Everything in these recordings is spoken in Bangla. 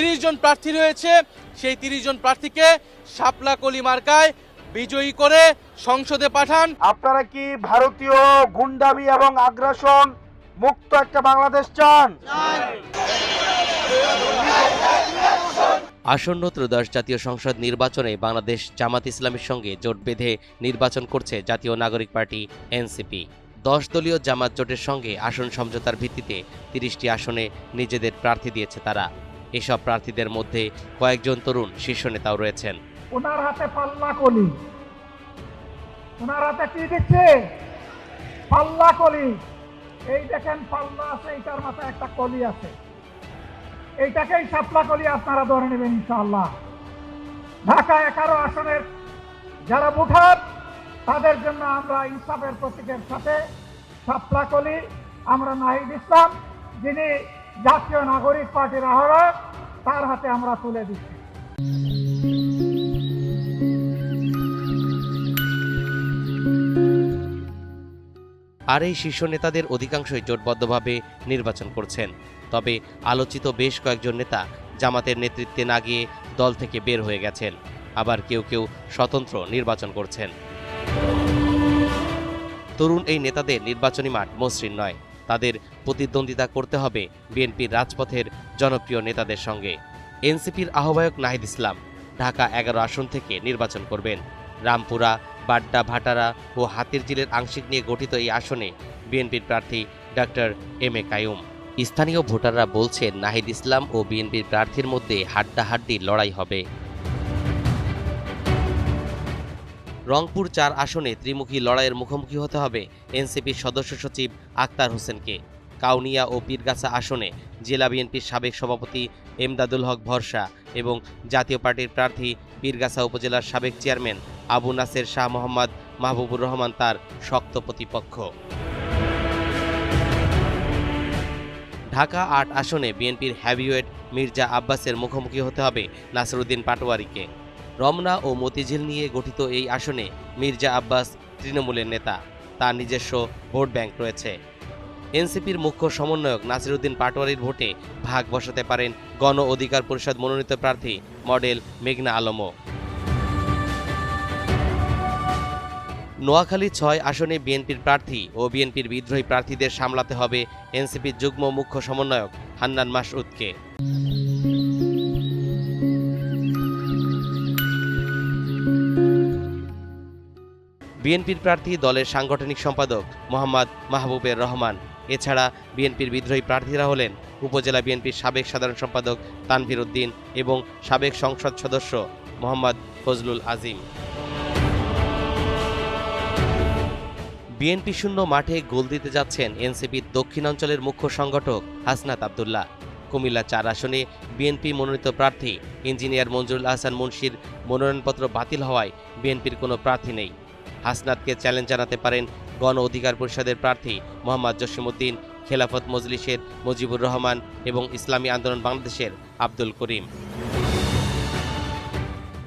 তিরিশ জন প্রার্থী রয়েছে। সেই তিরিশ জন প্রার্থীকে শাপলা কলি মার্কায় বিজয়ী করে সংসদে পাঠান। আপনারা কি ভারতীয় গুন্ডামি এবং আগ্রাসন মুক্ত একটা বাংলাদেশ চান? আসন্ন ত্রয়োদশ জাতীয় সংসদ নির্বাচনে বাংলাদেশ জামাত ইসলামের সঙ্গে জোট বেঁধে নির্বাচন করছে জাতীয় নাগরিক পার্টি এনসিপি। দশ দলীয় জামাত জোটের সঙ্গে আসন সমঝোতার ভিত্তিতে তিরিশটি আসনে নিজেদের প্রার্থী দিয়েছে তারা। এসব প্রার্থীদের মধ্যে কয়েকজন তরুণ শীর্ষ নেতাও রয়েছেন। ওনার হাতে পাল্লা কলি। ওনার হাতে কি দিচ্ছে পাল্লা কলি। এই দেখেন পাল্লা আছে, এইটার মাথায় একটা কলি আছে। এইটাকেই সাপলা কলি আপনারা ধরে নেবেন ইনশাআল্লাহ। ঢাকা এগারো আসনের যারা ভোটার, তাদের জন্য আমরা ইনসাফের প্রতীকের সাথে সাপলা কলি। আমরা নাহিদ ইসলাম, যিনি জাতীয় নাগরিক পার্টির আহ্বায়ক, তার হাতে আমরা তুলে দিচ্ছি। আর এই শীর্ষ নেতাদের অধিকাংশই জোটবদ্ধভাবে নির্বাচন করছেন। তবে আলোচিত বেশ কয়েকজন নেতা জামাতের নেতৃত্বে না গিয়ে দল থেকে বের হয়ে গেছেন। আবার কেউ কেউ স্বতন্ত্র নির্বাচন করছেন। তরুণ এই নেতাদের নির্বাচনী মাঠ মসৃণ নয়। তাদের প্রতিদ্বন্দ্বিতা করতে হবে বিএনপির রাজপথের জনপ্রিয় নেতাদের সঙ্গে। এনসিপির আহ্বায়ক নাহিদ ইসলাম ঢাকা এগারো আসন থেকে নির্বাচন করবেন। রামপুরা, বাড্ডা, ভাটারা ও হাতিরঝিলের আংশিক নিয়ে গঠিত এই আসনে বিএনপির প্রার্থী ডক্টর এম এ কায়ুম। স্থানীয় ভোটাররা বলছেন, নাহিদ ইসলাম ও বিএনপির প্রার্থীর মধ্যে হাড্ডাহাড্ডি লড়াই হবে। রংপুর চার আসনে ত্রিমুখী লড়াইয়ের মুখোমুখি হতে হবে এনসিপির সদস্য সচিব আক্তার হোসেনকে। কাউনিয়া ও পীরগাছা আসনে জেলা বিএনপির সাবেক সভাপতি এমদাদুল হক ভরসা এবং জাতীয় পার্টির প্রার্থী পীরগাছা উপজেলার সাবেক চেয়ারম্যান আবু নাসের শাহ মোহাম্মদ মাহবুবুর রহমান তার শক্ত প্রতিপক্ষ। ঢাকা আট আসনে বিএনপির হ্যাভিওয়েট মির্জা আব্বাসের মুখোমুখি হতে হবে নাসরুদ্দিন পাটোয়ারিকে। রমনা ও মতিঝিল নিয়ে গঠিত এই আসনে মির্জা আব্বাস তৃণমূলের নেতা। তার নিজস্ব ভোট ব্যাংক রয়েছে। এনসিপির মুখ্য সমন্বয়ক নাসিরুদ্দিন পাটোয়ারির ভোটে ভাগ বসাতে পারেন গণ অধিকার পরিষদ মনোনীত প্রার্থী মডেল মেঘনা আলমও। নোয়াখালী ছয় আসনে বিএনপির প্রার্থী ও বিএনপির বিদ্রোহী প্রার্থীদের সামলাতে হবে এনসিপির যুগ্ম মুখ্য সমন্বয়ক হান্নান মাসউদকে। বিএনপির প্রার্থী দলের সাংগঠনিক সম্পাদক মোহাম্মদ মাহবুবের রহমান। এছাড়া বিএনপির বিদ্রোহী প্রার্থীরা হলেন উপজেলা বিএনপির সাবেক সাধারণ সম্পাদক তানভীর উদ্দিন এবং সাবেক সংসদ সদস্য মোহাম্মদ ফজলুল আজিম। বিএনপি শূন্য মাঠে গোল দিতে যাচ্ছেন এনসিপির দক্ষিণাঞ্চলের মুখ্য সংগঠক হাসনাত আবদুল্লাহ। কুমিল্লা চার আসনে বিএনপি মনোনীত প্রার্থী ইঞ্জিনিয়ার মঞ্জুরুল আহসান মুন্সির মনোনয়নপত্র বাতিল হওয়ায় বিএনপির কোনো প্রার্থী নেই। হাসনাতকে চ্যালেঞ্জ জানাতে পারেন গণ অধিকার পরিষদের প্রার্থী মোহাম্মদ জসিমউদ্দিন, খেলাফত মজলিসের মুজিবুর রহমান এবং ইসলামী আন্দোলন বাংলাদেশের আব্দুল করিম।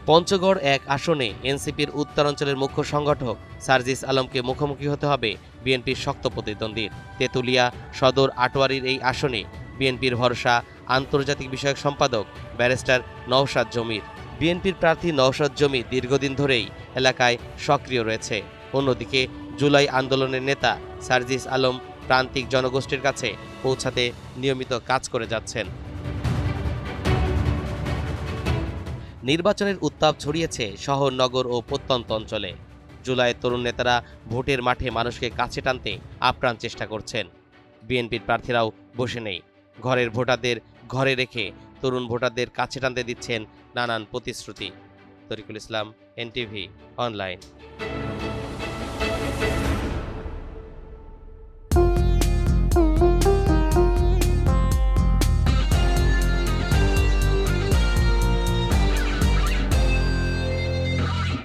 পঞ্চগড় এক আসনে এনসিপির উত্তরাঞ্চলের মুখ্য সংগঠক সার্জিস আলমকে মুখোমুখি হতে হবে বিএনপির শক্ত প্রতিদ্বন্দ্বীর। তেঁতুলিয়া সদর আটোয়ারির এই আসনে বিএনপির ভরসা আন্তর্জাতিক বিষয়ক সম্পাদক ব্যারিস্টার নওশাদ জমির। বিএনপির প্রার্থী নওশাদ জমি দীর্ঘদিন ধরেই এলাকায় সক্রিয় রয়েছে। অন্যদিকে জুলাই আন্দোলনের নেতা সার্জিস আলম প্রান্তিক জনগোষ্ঠীর কাছে পৌঁছাতে নিয়মিত কাজ করে যাচ্ছেন। নির্বাচনের উত্তাপ ছড়িয়েছে শহর, নগর ও প্রত্যন্ত অঞ্চলে। জুলাইয়ের তরুণ নেতারা ভোটের মাঠে মানুষকে কাছে টানতে আপ্রাণ চেষ্টা করছেন। বিএনপির প্রার্থীরাও বসে নেই। ঘরের ভোটারদের ঘরে রেখে তরুণ ভোটারদের কাছে টানতে দিচ্ছেন নানান প্রতিশ্রুতি। Tarikul Islam NTV online.